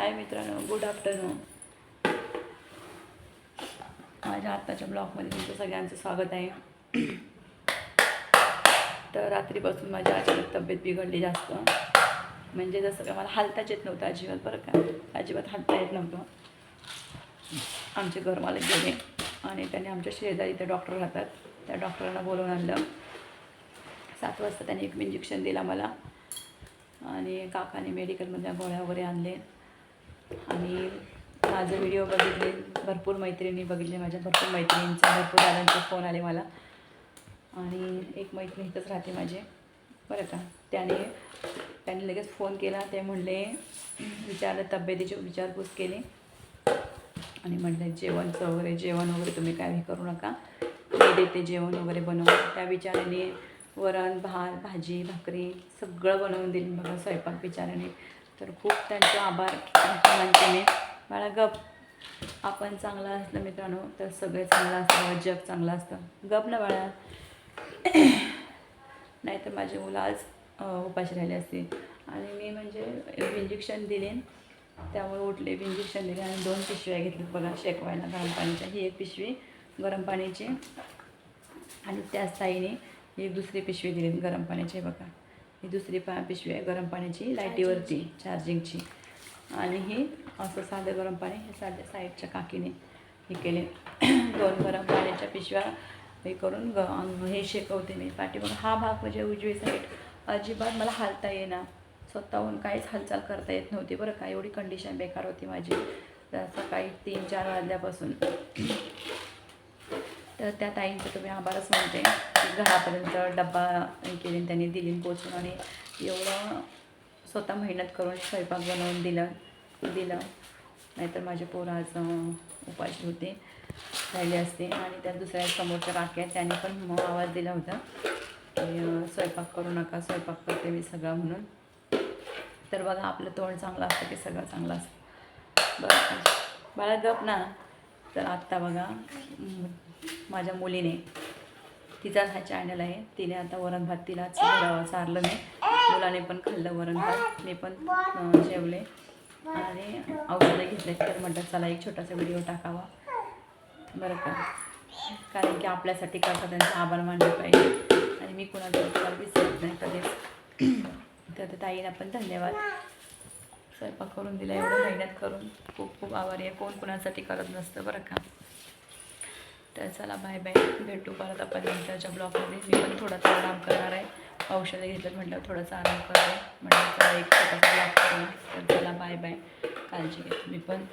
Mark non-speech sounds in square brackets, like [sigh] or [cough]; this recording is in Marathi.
हाय मित्रांनो गुड आफ्टरनून माझ्या आत्ताच्या ब्लॉगमध्ये तुमचं सगळ्यांचं स्वागत आहे. तर रात्रीपासून माझी अचानक तब्येत बिघडली जास्त. म्हणजे जसं का मला हालताच येत नव्हतं अजिबात बरं का. अजिबात हालता येत नव्हतं. आमचे घरमालक गेले आणि त्यांनी आमच्या शेजारी इथे डॉक्टर राहतात. त्या डॉक्टरांना बोलवून आणलं. सात वाजता त्यांनी एक इंजेक्शन दिला मला. आणि काकाने मेडिकलमधल्या गोळ्या वगैरे आणले. आणि माझे व्हिडिओ बघितले भरपूर मैत्रिणी बघितले माझ्या भरपूर मैत्रिणींचे भरपूर दादांचे फोन आले मला. आणि एक मैत्रीण इथंच राहते माझे. बरं का? त्याने त्याने लगेच फोन केला. ते म्हणले विचारलं तब्येतीची विचारपूस केली. आणि म्हटलं जेवणचं वगैरे जेवण वगैरे तुम्ही काय हे करू नका. मी देते जेवण वगैरे बनवून. त्या विचाराने वरण भात भाजी भाकरी सगळं बनवून दिली. बघा स्वयंपाक विचाराने तर खूप त्यांचे आभार मानते मी बाळा गप. आपण चांगलं असलं मित्रांनो तर सगळे चांगलं असतं जग चांगलं असतं. गप ना बाळा. [clears throat] नाहीतर माझी मुलं आज उपाशी राहिली असती आणि मी म्हणजे इंजेक्शन दिले. त्यामुळे उठले इंजेक्शन दिले आणि दोन पिशव्या घेतल्या बघा शेकवायला गरम पाण्याच्या ही एक पिशवी गरम पाण्याची आणि त्याच ताईने ही एक दुसरी पिशवी दिली गरम पाण्याची बघा. ही दुसरी पा पिशवी आहे गरम पाण्याची लाईटीवरती चार्जिंगची आणि ही असं साधं गरम पाणी हे साध्या साईडच्या काकीने हे केले. [clears throat] दोन गरम पाण्याच्या पिशव्या हे करून ग हे शेकवते मी. पाठीमागं हा भाग म्हणजे उजवी साईड अजिबात मला हालता येईना. स्वतःहून काहीच हालचाल करता येत नव्हती बरं का. एवढी कंडिशन बेकार होती माझी. सकाळी तीन चार वाजल्यापासून. तर त्या ताईंचं तुम्ही आभारच म्हणते घरापर्यंत डब्बा हे केली त्यांनी दिली पोचून आणि एवढं स्वतः मेहनत करून स्वयंपाक बनवून दिलं दिलं. नाहीतर माझे पोरं आज उपाशी होते राहिले असते आणि त्या दुसऱ्या समोरच्या काक्या त्यांनी पण आवाज दिला होता की स्वयंपाक करू नका स्वयंपाक करते मी सगळं म्हणून. तर बघा आपलं तोंड चांगलं असतं की सगळं चांगलं असतं? बरं बाळा गप ना. तर आत्ता बघा माझ्या मुलीने. तिचाच हा चॅनल आहे. तिने आता वरण भात तिला चारलं नाही. मुलाने पण खाल्लं वरण भात. मी पण जेवले. आणि औषधं घेतले तर म्हटलं चला एक छोटासा व्हिडिओ टाकावा. बरं का? कारण की आपल्यासाठी कसं त्यांचा आभार मानले पाहिजे. आणि मी कुणाचा उपकार विसरत नाही कधीच. तर त्या ताईला पण धन्यवाद. स्वयंपाक करून दिला. एवढं मेहनत करून खूप खूप आभारी आहे. कोण कुणासाठी करत नसतं बरं का? तर चला बाय बाय भेटू परत आपण नंतरच्या ब्लॉगमध्ये मी पण थोडासा आराम करणार आहे. औषधं घेतलं म्हटलं थोडासा आराम करणार म्हटलं एक छोटासा ब्लॉग करू तर चला बाय बाय काळजी घ्या मी पण.